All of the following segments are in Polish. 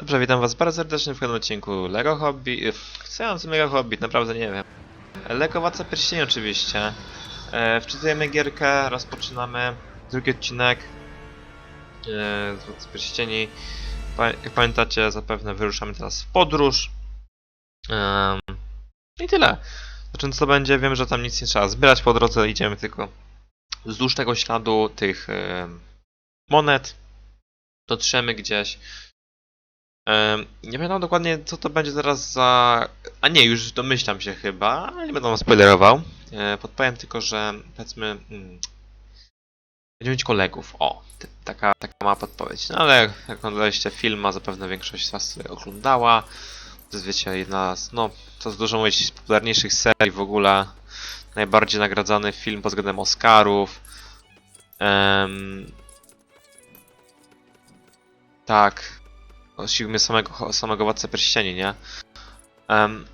Dobrze, witam was bardzo serdecznie w kolejnym odcinku LEGO Hobby. Co LEGO Hobby? Naprawdę nie wiem. LEGO Władca Pierścieni oczywiście. E, wczytujemy gierkę, rozpoczynamy drugi odcinek e, z Władcy Pierścieni. Pa jak pamiętacie, zapewne wyruszamy teraz w podróż. I tyle. Znaczy, co będzie, wiem, że tam nic nie trzeba zbierać po drodze, idziemy tylko wzdłuż tego śladu tych e, monet. Dotrzemy gdzieś. Nie pamiętam dokładnie, co to będzie teraz za. A nie, już domyślam się chyba, nie będę spoilerował. E, Podpowiem tylko, że powiedzmy. Mm, będziemy mieć kolegów. O, taka, taka mała podpowiedź. No ale jak oglądaliście film, a zapewne większość z Was oglądała. To jest, wiecie, jedna z. No, z dużo mówić z popularniejszych serii w ogóle. Najbardziej nagradzany film pod względem Oscarów. Em, tak, Osiłmy samego, samego Władcę Pierścieni, nie? Em,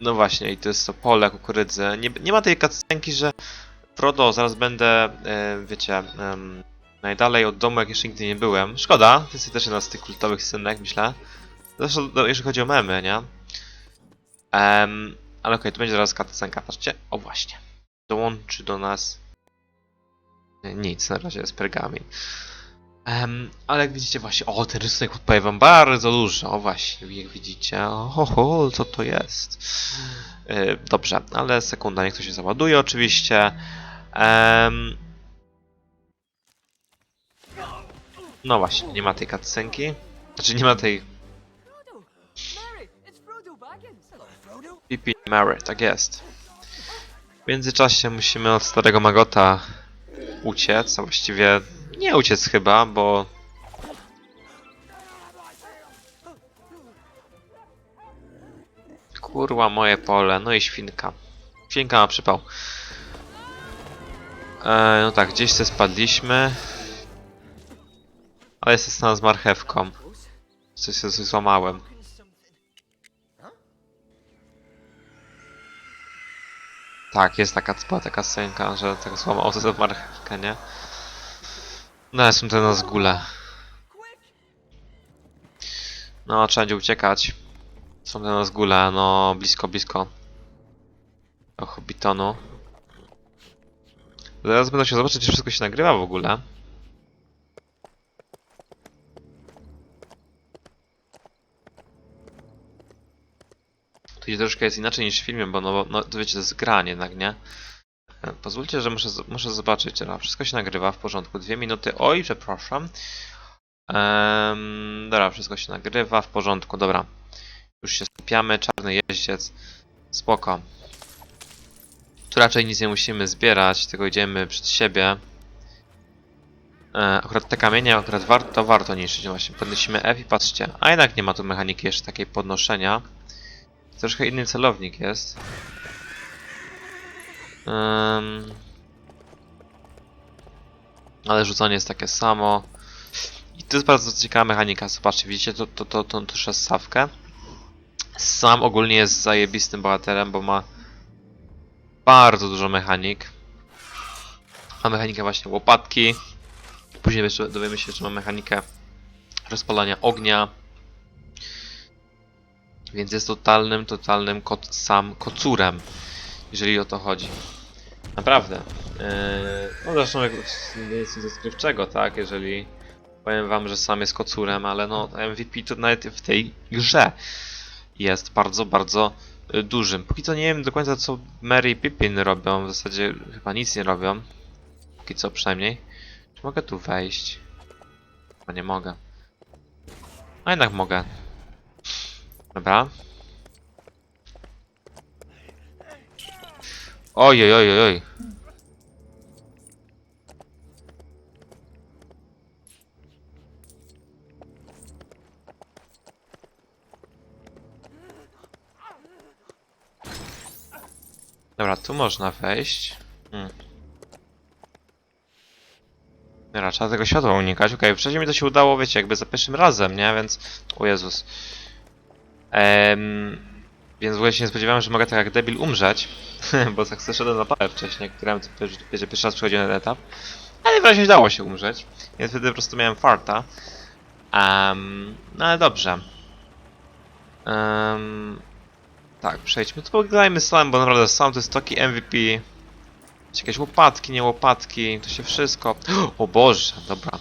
no właśnie, i to jest to pole kukurydzy. Nie, nie ma tej cutscenki, że Frodo, zaraz będę, e, wiecie, najdalej od domu, jak jeszcze nigdy nie byłem. Szkoda, to jest też jedna z tych kultowych scenek, myślę. Zresztą, no, jeżeli chodzi o memy, nie? Em, ale okej, to będzie zaraz cutscenka, patrzcie. O właśnie. Dołączy do nas... Nie, Nic, na razie jest pergamin. Em, ale jak widzicie właśnie, o ten rysunek podpowie wam bardzo dużo, o właśnie, jak widzicie, oho, co to jest? E, dobrze, ale sekunda, niech to się załaduje oczywiście. Em, no właśnie, nie ma tej cutscenki, znaczy nie ma tej. Pipi Mary, tak jest. W międzyczasie musimy od starego Magota uciec, a właściwie nie uciec chyba, bo... Kurwa moje pole, no i świnka. Świnka ma przypał. E, no tak, gdzieś się spadliśmy. Ale jest stan z marchewką. Coś się złamałem. Tak, jest taka, była taka scenka, że tak złamał za marchewkę, nie? No, są te na zgule. No, trzeba będzie uciekać. Są te na zgule, no, blisko, blisko. Do Hobbitonu. Zaraz będę się zobaczyć, czy wszystko się nagrywa w ogóle. Tu troszkę jest inaczej niż w filmie, bo no, no to wiecie, to jest gra jednak, nie? Pozwólcie, że muszę, muszę zobaczyć. Dobra, wszystko się nagrywa w porządku. Dwie minuty. Oj, przepraszam. Um, dobra, wszystko się nagrywa w porządku, dobra. Już się skupiamy. Czarny jeździec. Spoko. Tu raczej nic nie musimy zbierać, tylko idziemy przed siebie. E, akurat te kamienie akurat warto, warto niszczyć. No Właśnie podnosimy F i patrzcie. A jednak nie ma tu mechaniki jeszcze takiej podnoszenia. Troszkę inny celownik jest. Ym. Ale rzucanie jest takie samo. I to jest bardzo ciekawa mechanika. Zobaczcie, widzicie to, to, to, tą tuszę ssawkę? Sam ogólnie jest zajebistym bohaterem, bo ma bardzo dużo mechanik. Ma mechanikę właśnie łopatki. Później dowiemy się, że ma mechanikę rozpalania ognia. Więc jest totalnym, totalnym kot, sam kocurem, jeżeli o to chodzi. Naprawdę. Eee, no zresztą jak, nic odkrywczego, tak? Jeżeli powiem wam, że sam jest kocurem, ale no MVP to nawet w tej grze jest bardzo, bardzo y, dużym. Póki co nie wiem do końca co Mary i Pippin robią, w zasadzie chyba nic nie robią. Póki co przynajmniej. Czy mogę tu wejść? Chyba nie mogę. A jednak mogę. Dobra. Oj, oj, oj, oj, oj. Dobra, tu można wejść. Hmm. Dobra, trzeba tego światła unikać. Okej, wcześniej mi to się udało, wiecie, jakby za pierwszym razem, nie? Więc... O Jezus. Em, więc w ogóle się nie spodziewałem, że mogę tak jak debil umrzeć, bo tak zeszedłem na parę wcześniej, pierwszy, wiecie, pierwszy raz przechodziłem ten etap. Ale wyraźnie udało się umrzeć, więc wtedy po prostu miałem farta. Em, no ale dobrze. Em, tak, przejdźmy. To pogadajmy sam, bo naprawdę sam to jest taki MVP. Jakieś łopatki, nie łopatki, to się wszystko... O Boże, dobra.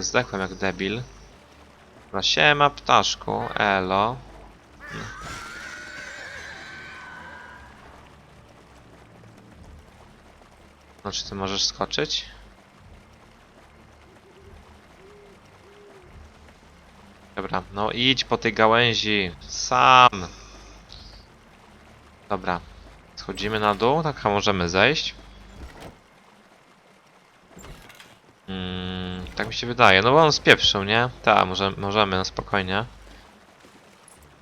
Zdechłem jak debil. Dobra, siema ptaszku, elo. No czy ty możesz skoczyć? Dobra, no idź po tej gałęzi. Sam. Dobra. Schodzimy na dół, tak a możemy zejść. Mm, tak mi się wydaje, no bo on spieprzył, nie? Tak, może, możemy, no spokojnie.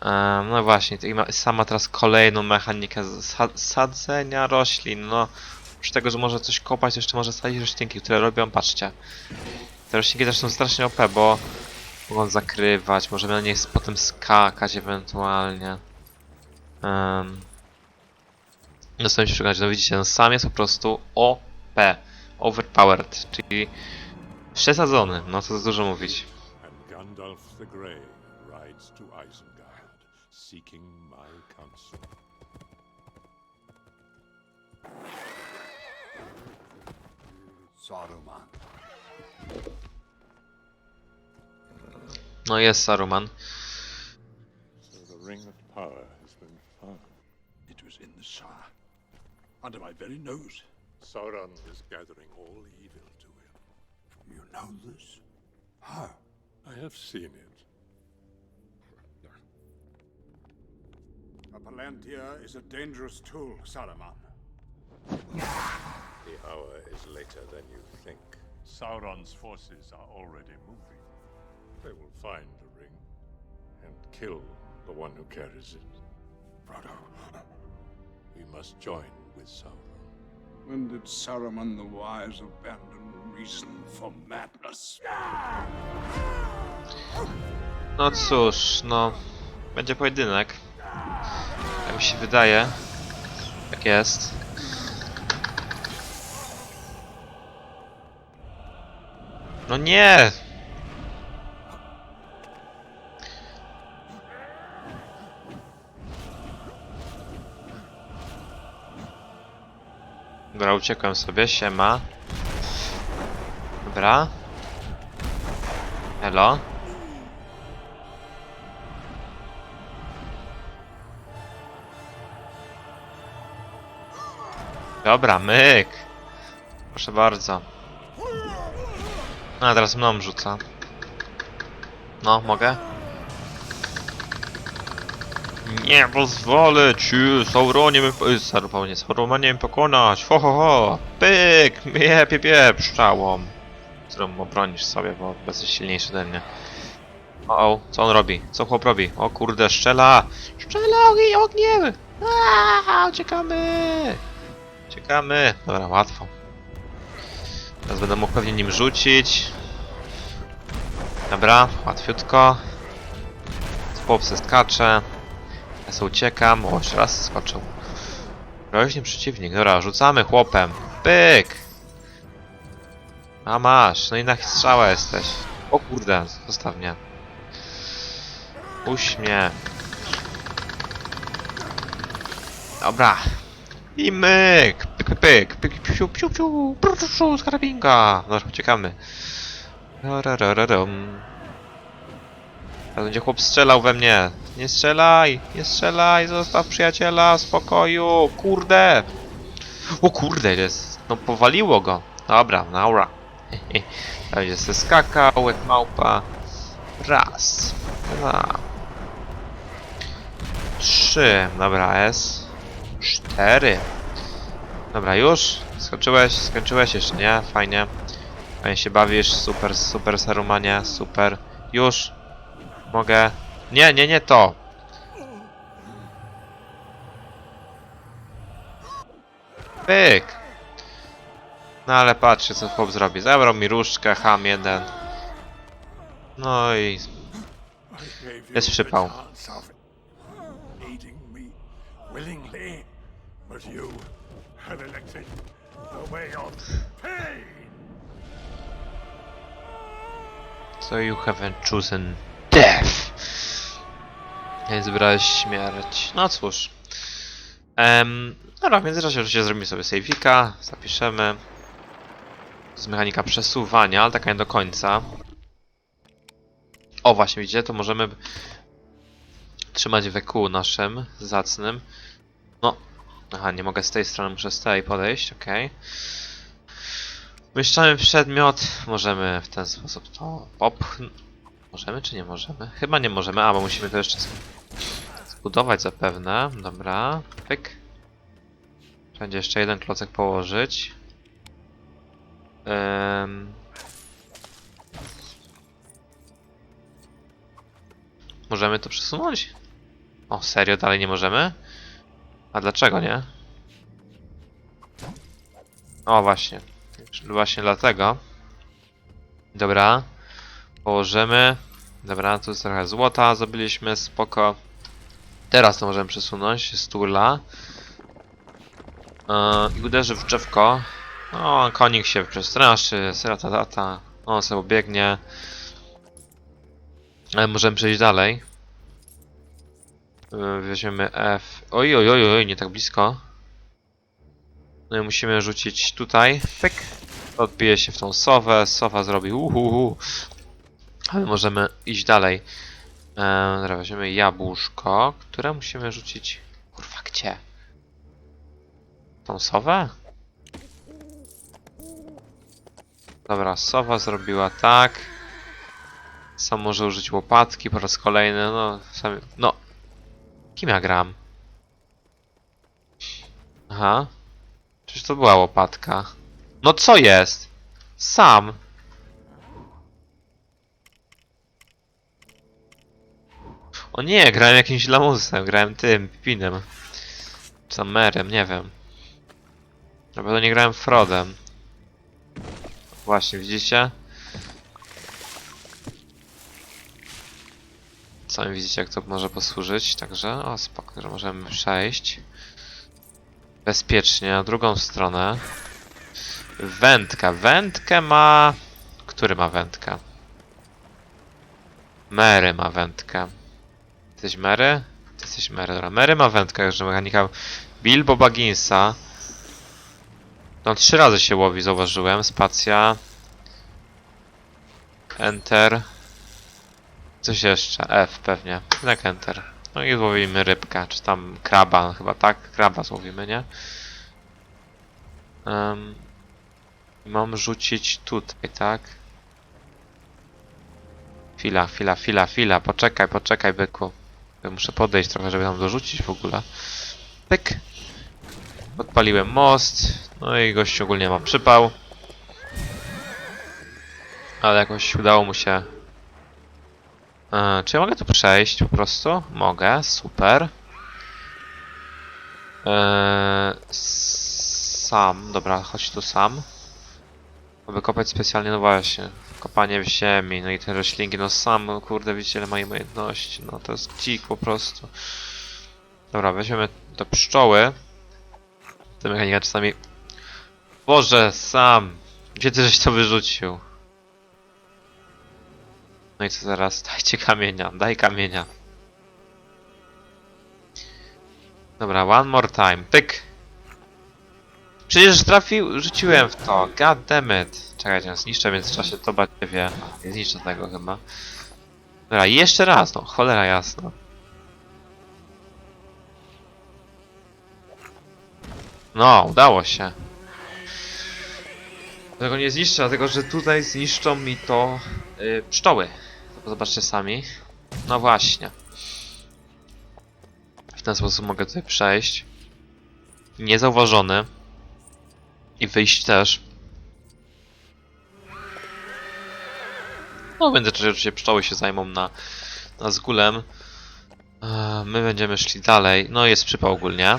Em, no właśnie, sama teraz kolejną mechanikę sadzenia roślin, no. Oprócz tego, że może coś kopać, jeszcze może sadzić roślinki, które robią, patrzcie. Te roślinki też są strasznie OP, bo mogą zakrywać, możemy na nich potem skakać ewentualnie. Um, Dostałem się przekonać, no widzicie, no sam jest po prostu OP, overpowered, czyli przesadzony, no co za dużo mówić. And Gandalf the Grey rides to Isengard, seeking Saruman. No jest Saruman. So the Ring of Power has been found. It was in the Shire. Under my very nose. Sauron is gathering all evil to him. You know this? How? I have seen it. A Palantir is a dangerous tool, Saruman. The hour is later than you think. Sauron's forces are already moving. They will find the ring and kill the one who carries it. Frodo, We must join with Sauron. when did Saruman the Wise abandon reason for madness? No cóż, no. Będzie pojedynek. Jak mi się wydaje. Jak jest. No nie! Dobra, uciekłem sobie, siema. Dobra. Elo. Dobra, myk. Proszę bardzo. A teraz mną rzuca. No, mogę? Nie pozwolę ci, Sauronie mnie... y, Sauronie, Sauromanie mnie pokonać. Ho, ho, ho. Pyk, mnie pie, pszczałą. Którą obronisz sobie, bo jesteś silniejszy ode mnie. O, o, co on robi? Co chłop robi? O kurde, strzela! Strzela ogień, ogniem! Aaaa, uciekamy! Uciekamy! Dobra, łatwo. Teraz będę mógł pewnie nim rzucić. Dobra, łatwiutko. Chłop se skacze. Ja se uciekam. O, jeszcze raz skoczył. Groźny przeciwnik. Dobra, rzucamy chłopem. Pyk! A masz, no i na strzała jesteś. O kurde, zostaw mnie. Puść mnie. Dobra. I myk! Pyk, pyk, pyk, pyk, piu, piu, piu, piu, z karabinka. Dobra, uciekamy. Rarararam. Teraz będzie chłop strzelał we mnie. Nie strzelaj, nie strzelaj, zostaw przyjaciela spokoju. Kurde. O kurde, jest. No powaliło go. Dobra, naura. Teraz będzie se skakał jak małpa. Raz. Dwa. Trzy. Dobra, S. Cztery. Dobra, już? Skoczyłeś? Skończyłeś jeszcze, nie? Fajnie. Fajnie się bawisz. Super, super Sarumanie. Super. Już. Mogę. Nie, nie, nie to. Pyk. No ale patrzcie co chłop zrobi. Zabrał mi różdżkę, ham jeden. No i Jest przypał. But you have elected the way of pain. So you haven't chosen death. Więc wybrałeś śmierć. No cóż. Um, dobra, w międzyczasie oczywiście zrobimy sobie save'ika, zapiszemy. To jest mechanika przesuwania, ale taka nie do końca. O, właśnie, widzicie, to możemy trzymać w EQ naszym zacnym. Aha, nie mogę z tej strony, muszę z tej podejść, okej. Umieszczamy przedmiot, możemy w ten sposób to popchnąć. Możemy czy nie możemy? Chyba nie możemy, a bo musimy to jeszcze zbudować zapewne. Dobra, pyk. Będzie jeszcze jeden klocek położyć. Możemy to przesunąć? O, serio? Dalej nie możemy? A dlaczego nie? O, właśnie. Właśnie dlatego. Dobra. Położymy. Dobra, tu jest trochę złota zdobyliśmy, spoko. Teraz to możemy przesunąć z turla. Yy, I uderzy w drzewko. O, konik się przestraszy, serata data. On sobie biegnie. Ale możemy przejść dalej. Yy, Weźmiemy F. Oj, oj, oj, oj, nie tak blisko. No i musimy rzucić tutaj. Pyk. Odbije się w tą sowę. Sowa zrobi uhuhu. Ale możemy iść dalej. Eee, dobra, weźmiemy jabłuszko, które musimy rzucić. Kurwa, gdzie? Tą sowę? Dobra, sowa zrobiła tak. Sam może użyć łopatki po raz kolejny, no sami... No! Kim ja gram? Aha. Przecież to była łopatka. No co jest? Sam! O nie, grałem jakimś lamusem, grałem tym, Pipinem. Czy tam Merem, nie wiem. Na pewno nie grałem Frodem. Właśnie, widzicie? Sami widzicie, jak to może posłużyć, także o spoko, że możemy przejść. Bezpiecznie, na drugą stronę. Wędka. Wędkę ma... Który ma wędkę? Mary ma wędkę. Jesteś Mary? Ty jesteś Mary, dobra. Mary ma wędkę, że mechanika Bilbo Bagginsa. No trzy razy się łowi, zauważyłem. Spacja. Enter. Coś jeszcze. F pewnie. Tak Enter. No i złowimy rybkę, czy tam kraba, chyba tak? Kraba złowimy, nie? Um, mam rzucić tutaj, tak? Chwila, chwila, chwila, chwila. Poczekaj, poczekaj, byku. Muszę podejść trochę, żeby tam dorzucić w ogóle. Pyk. Odpaliłem most. No i gość ogólnie ma przypał. Ale jakoś udało mu się. E, czy ja mogę tu przejść po prostu? Mogę, super. E, sam, dobra, chodź tu sam. Aby kopać specjalnie, no właśnie. Kopanie w ziemi, no i te roślinki, no sam, kurde, widzicie, ile ma umiejętności, no to jest dzik po prostu. Dobra, weźmiemy te pszczoły. Te mechanika czasami... Boże, sam! Gdzie ty żeś to wyrzucił? No i co teraz? Dajcie kamienia, daj kamienia. Dobra, one more time. Pyk! Przecież trafił, rzuciłem w to. God damn it. Czekajcie, zniszczę w międzyczasie to wie. Nie zniszczę tego chyba. Dobra, jeszcze raz, no, cholera jasna. No, udało się. Tego nie zniszczę, dlatego że tutaj zniszczą mi to yy, pszczoły. Zobaczcie sami. No właśnie. W ten sposób mogę tutaj przejść. Niezauważony. I wyjść też. No, międzyczasie oczywiście pszczoły się zajmą na, na zgulem. Eee, My będziemy szli dalej. No, jest przypał ogólnie.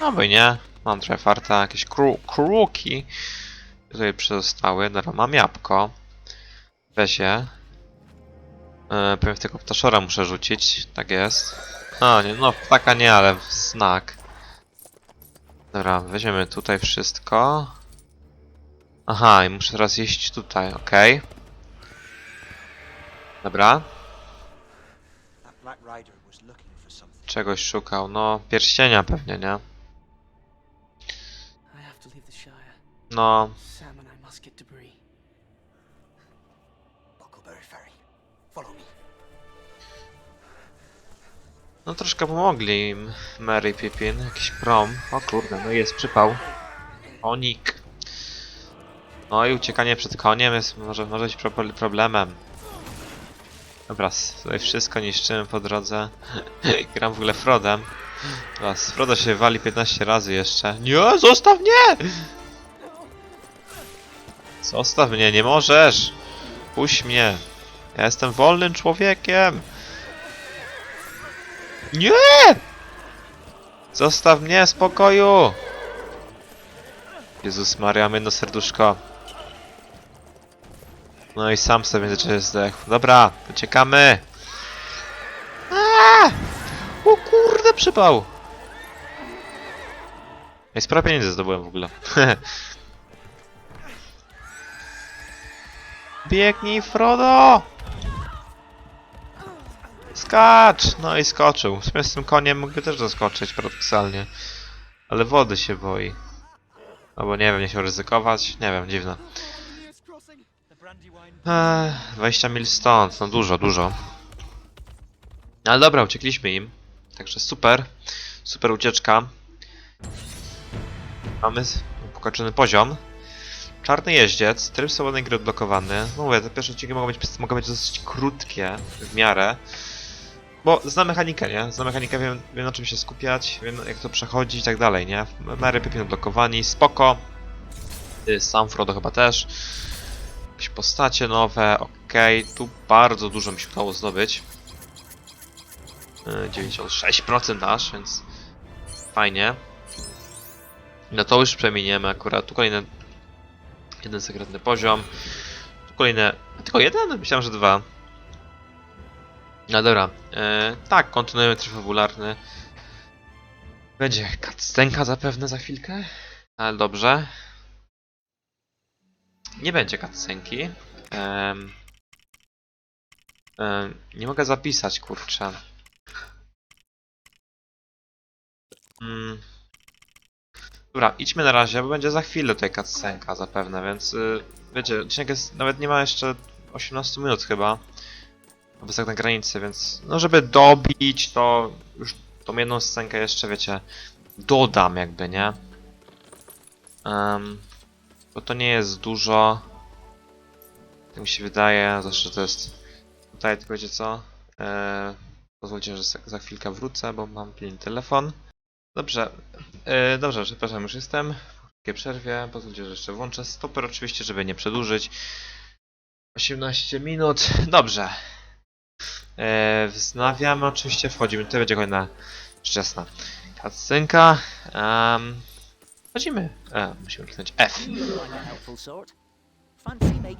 No, by nie. Mam trochę farta. Jakieś kru kruki tutaj pozostały. Dobra, mam jabłko. Weź je. Eee, pewnie w tego ptaszora muszę rzucić. Tak jest. A, nie, no, taka nie, ale w znak. Dobra, weźmiemy tutaj wszystko. Aha, i muszę teraz iść tutaj, okej. Dobra. Czegoś szukał. No, pierścienia pewnie, nie? No, no troszkę pomogli im Mary Pippin. Jakiś prom. O kurde, no jest przypał. Onik. No i uciekanie przed koniem jest może, może być pro problemem. Dobra, tutaj wszystko niszczymy po drodze. Gram w ogóle Frodem. Dobra, z Frodo się wali 15 razy jeszcze. Nie, zostaw mnie! Zostaw mnie, nie możesz! Puść mnie! Ja jestem wolnym człowiekiem! Nie! Zostaw mnie w spokoju! Jezus Maria, jedno serduszko. No i sam sobie międzyczasie zdechł. Dobra, uciekamy! Aaaa! O kurde, przypał! Ej, sporo pieniędzy zdobyłem w ogóle. Biegnij, Frodo! Skacz! No i skoczył. W sumie z tym koniem mógłby też zaskoczyć, paradoksalnie. Ale wody się boi. Albo nie wiem, nie chciał ryzykować. Nie wiem, dziwne. Eee, 20 mil stąd, no dużo, dużo. Ale dobra, uciekliśmy im. Także super. Super ucieczka. Mamy pokończony poziom. Czarny jeździec, tryb swobodnej gry odblokowany. No mówię, te pierwsze odcinki mogą być, mogą być dosyć krótkie w miarę. Bo znam mechanikę, nie? Znam mechanikę, wiem, wiem na czym się skupiać, wiem jak to przechodzi i tak dalej, nie? Mary Pippin odblokowani, spoko. Y, Sam Frodo chyba też. Jakieś postacie nowe, okej. Tu bardzo dużo mi się udało zdobyć. Y, 96% aż, więc fajnie. No to już przeminiemy akurat. Tu kolejny jeden sekretny poziom. Tu kolejne. Tylko jeden? Myślałem, że dwa. No dobra. E, tak, kontynuujemy tryb fabularny. Będzie cutscenka zapewne za chwilkę. Ale dobrze. Nie będzie cutscenki. Nie mogę zapisać, kurczę. Mm. Dobra, idźmy na razie, bo będzie za chwilę tutaj cutscenka zapewne, więc y, wiecie, odcinek jest, nawet nie ma jeszcze 18 minut chyba. Albo tak na granicy, więc no żeby dobić, to już tą jedną scenkę jeszcze, wiecie, dodam jakby, nie? Em, bo to nie jest dużo. Tak mi się wydaje, zawsze to jest tutaj, tylko wiecie co? Eee, pozwólcie, że za, chwilkę wrócę, bo mam pilny telefon. Dobrze, e, dobrze, przepraszam, już jestem. Po krótkiej przerwie, pozwólcie, że jeszcze włączę stoper oczywiście, żeby nie przedłużyć. 18 minut, dobrze. E, wznawiamy oczywiście, wchodzimy, tutaj będzie kolejna szczęsna cutscenka. Um, wchodzimy. E, musimy kliknąć F.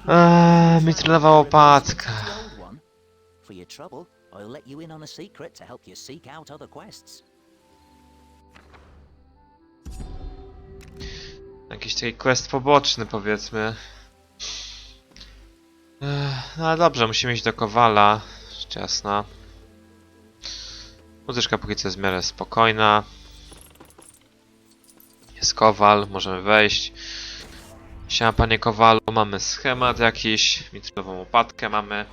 Eee, mitrylowa łopatka. to. Jakiś taki quest poboczny, powiedzmy. Ech, No ale dobrze, musimy iść do Kowala. Rzecz jasna. Muzyczka póki co jest w miarę spokojna. Jest Kowal, możemy wejść. Siema panie Kowalu, mamy schemat jakiś, mitrylową łopatkę mamy.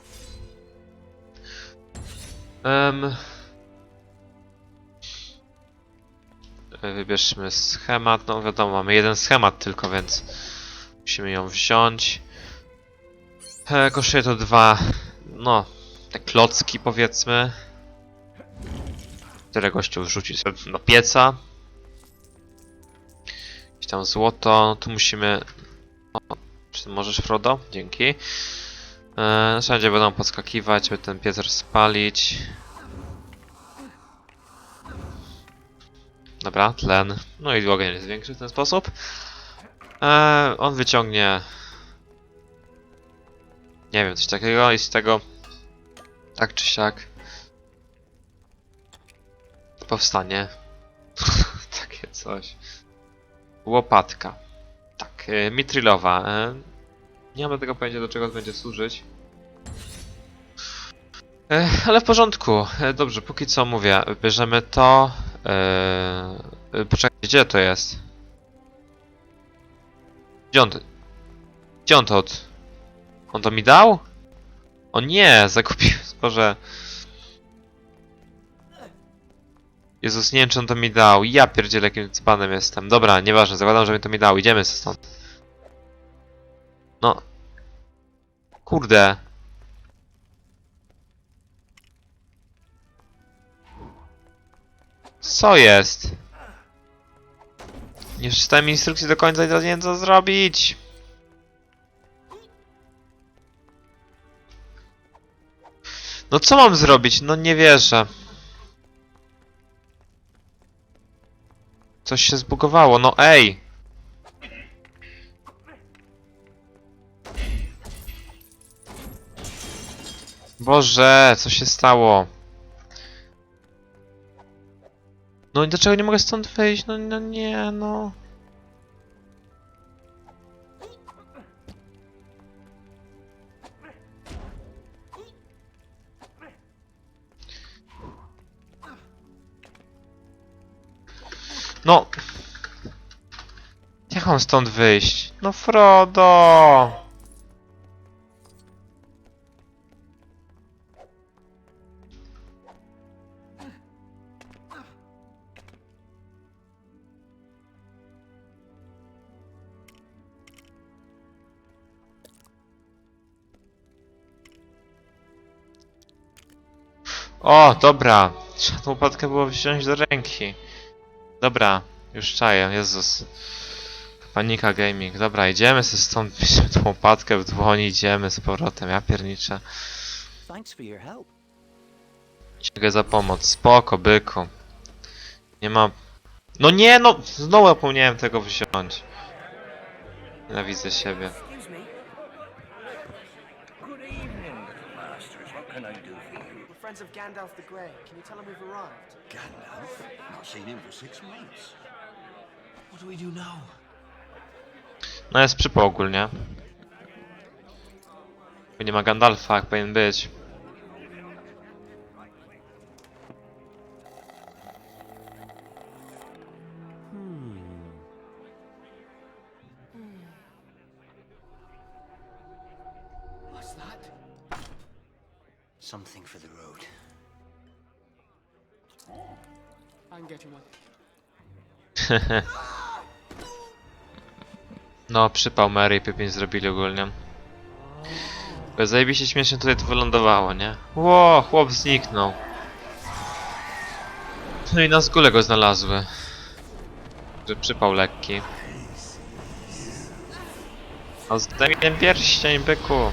Em, Wybierzmy schemat. No wiadomo, mamy jeden schemat tylko, więc musimy ją wziąć. E, kosztuje to dwa, no, te klocki powiedzmy. Które gościu wrzuci sobie do pieca. Jakieś tam złoto. No tu musimy... O, czy ty możesz, Frodo? Dzięki. E, wszędzie będą podskakiwać, by ten piec spalić. Dobra, tlen. No i ogień jest większy w ten sposób. Eee, on wyciągnie... Nie wiem, coś takiego i z tego... Tak czy siak... Powstanie. Takie coś. Łopatka. Tak, mitrilowa. E, nie mam tego pojęcia do czego to będzie służyć. E, ale w porządku. E, dobrze, póki co mówię. Bierzemy to. E, poczekaj, gdzie to jest? Gdzie on, gdzie on to od... On to mi dał? O nie, zakupił. Boże. Jezus, nie wiem czy on to mi dał. Ja pierdzielę jakim dzbanem jestem. Dobra, nieważne, zakładam, że mi to mi dał. Idziemy stąd. No. Kurde. Co jest? Nie przeczytałem instrukcji do końca i teraz nie wiem co zrobić. No co mam zrobić? No nie wierzę. Coś się zbugowało, no ej! Boże, co się stało? No i dlaczego nie mogę stąd wyjść? No, no nie, no. No. Jak mam stąd wyjść? No Frodo! O, dobra. Trzeba tą łopatkę było wziąć do ręki. Dobra, już czaję, Jezus. Panika gaming. Dobra, idziemy sobie stąd, bierzemy tą łopatkę w dłoni, idziemy z powrotem, ja pierniczę. Dziękuję za pomoc. Spoko, byku. Nie ma... No nie, no! Znowu zapomniałem tego wziąć. Nienawidzę siebie. Can I do for you? We're friends of Gandalf the Grey. Can you tell him we've arrived? Gandalf? Not seen him for six months. What do we do now? No jest przypał ogólnie. Bo nie ma Gandalfa, jak powinien być. No, przypał Mary i Pippin zrobili ogólnie. Bo zajebiście śmiesznie tutaj to wylądowało, nie? Ło, chłop zniknął. No i na zgóle go znalazły. Że przypał lekki. A zdaj mi ten pierścień, byku.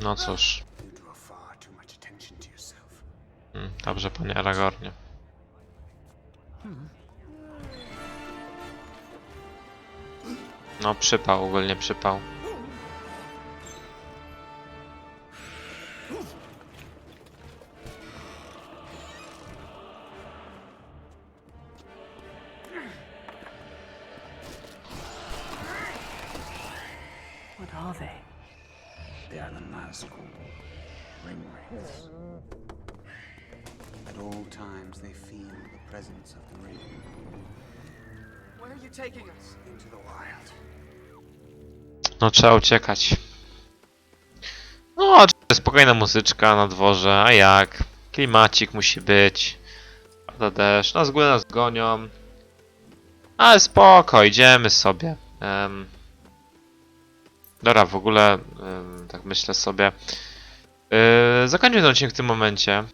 No cóż. Mm, Dobrze, panie Aragornie. No, przypał, ogólnie przypał. What are they? They are the Nazgul. Ring wraiths. At all times they feel the presence of the ring. Where are you taking us? Into the wild. No, trzeba uciekać. No, spokojna muzyczka na dworze, a jak? Klimacik musi być. Pada deszcz, no z góry nas gonią. Ale spoko, idziemy sobie. Um, dobra, w ogóle, em, tak myślę sobie. Yy, zakończmy ten odcinek w tym momencie.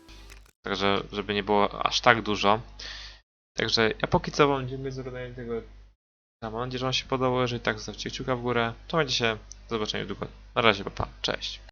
Także, żeby nie było aż tak dużo. Także ja póki co wam dziękuję za oglądanie tego ja mam nadzieję, że Wam się podobało. Jeżeli tak, zostawcie kciuka w górę. To będzie się. Do zobaczenia niedługo. Na razie, papa. Cześć.